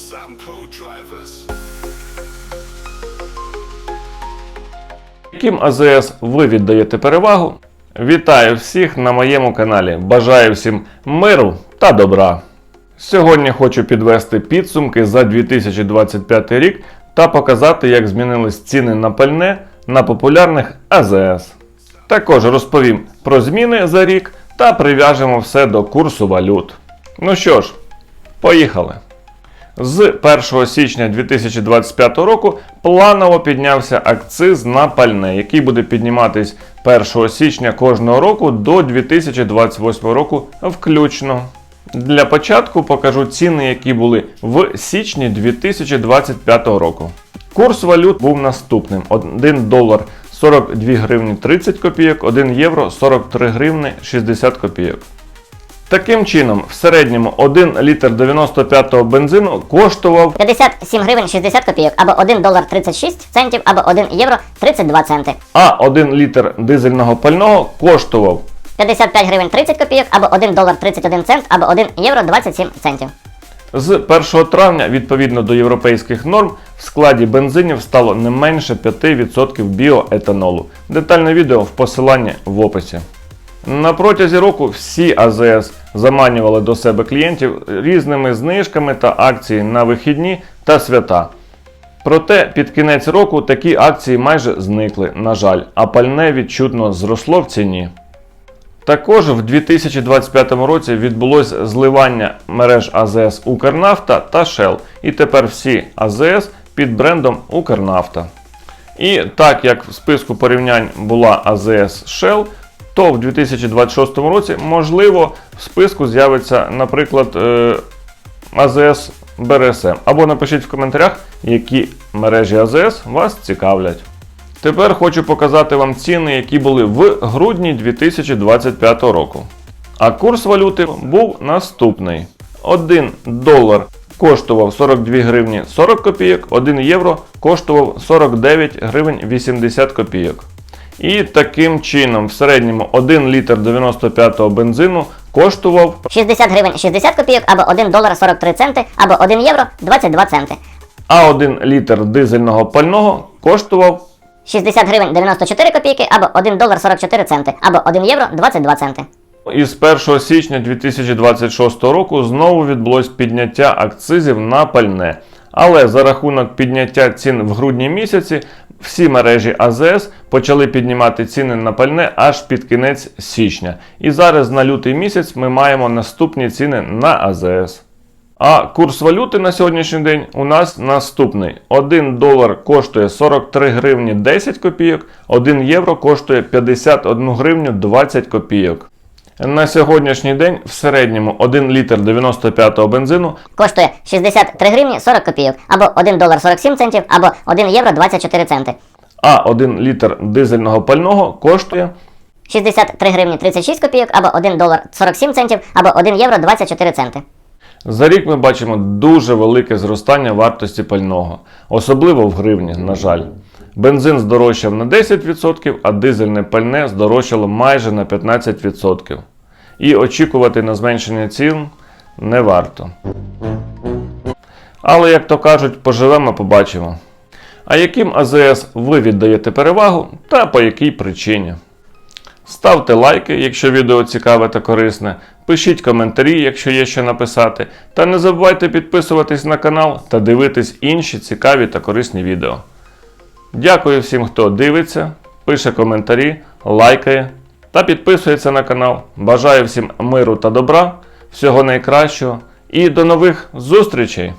Sampo drivers. Яким АЗС ви віддаєте перевагу? Вітаю всіх на моєму каналі. Бажаю всім миру та добра. Сьогодні хочу підвести підсумки за 2025 рік та показати, як змінились ціни на пальне на популярних АЗС. Також розповім про зміни за рік та прив'яжемо все до курсу валют. Ну що ж, поїхали! З 1 січня 2025 року планово піднявся акциз на пальне, який буде підніматись 1 січня кожного року до 2028 року включно. Для початку покажу ціни, які були в січні 2025 року. Курс валют був наступним: 1 долар 42 гривні 30 копійок, 1 євро 43 гривни 60 копійок. Таким чином, в середньому 1 літр 95-го бензину коштував 57 гривень 60 копійок, або 1 долар 36 центів, або 1 євро 32 центи. а 1 літр дизельного пального коштував 55 гривень 30 копійок, або 1 долар 31 цент, або 1 євро 27 центів. з 1 травня, відповідно до європейських норм, в складі бензинів стало не менше 5% біоетанолу. Детальне відео в посиланні в описі. На протязі року всі АЗС заманювали до себе клієнтів різними знижками та акції на вихідні та свята. Проте під кінець року такі акції майже зникли, на жаль, а пальне відчутно зросло в ціні. Також в 2025 році відбулось зливання мереж АЗС Укрнафта та Shell, і тепер всі АЗС під брендом Укрнафта. І так як в списку порівнянь була АЗС Shell, то в 2026 році можливо в списку з'явиться, наприклад, е, АЗС БРСМ. Або напишіть в коментарях, які мережі АЗС вас цікавлять. Тепер хочу показати вам ціни, які були в грудні 2025 року. А курс валюти був наступний: 1 долар коштував 42 гривні 40 копійок, 1 євро коштував 49 гривень 80 копійок. І таким чином, в середньому 1 літр 95-го бензину коштував 60 гривень 60 копійок, або 1 долар 43 центи, або 1 євро 22 центи. а 1 літр дизельного пального коштував 60 гривень 94 копійки, або 1 долар 44 центи, або 1 євро 22 центи. Із 1 січня 2026 року знову відбулось підняття акцизів на пальне. Але за рахунок підняття цін в грудні місяці всі мережі АЗС почали піднімати ціни на пальне аж під кінець січня. І зараз на лютий місяць ми маємо наступні ціни на АЗС. А курс валюти на сьогоднішній день у нас наступний: 1 долар коштує 43 гривні 10 копійок, 1 євро коштує 51 гривню 20 копійок. На сьогоднішній день в середньому 1 літр 95-го бензину Коштує 63 гривні 40 копійок, або 1 долар 47 центів, або 1 євро 24 центи. а 1 літр дизельного пального коштує 63 гривні 36 копійок, або 1 долар 47 центів, або 1 євро 24 центи. За рік ми бачимо дуже велике зростання вартості пального, особливо в гривні, на жаль. Бензин здорожчав на 10%, а дизельне пальне здорожчало майже на 15%. І очікувати на зменшення цін не варто. Але, як то кажуть, поживемо, побачимо. А яким АЗС ви віддаєте перевагу та по якій причині? Ставте лайки, якщо відео цікаве та корисне. Пишіть коментарі, якщо є що написати. Та не забувайте підписуватись на канал та дивитись інші цікаві та корисні відео. Дякую всім, хто дивиться, пише коментарі, лайкає та підписується на канал. Бажаю всім миру та добра, всього найкращого і до нових зустрічей!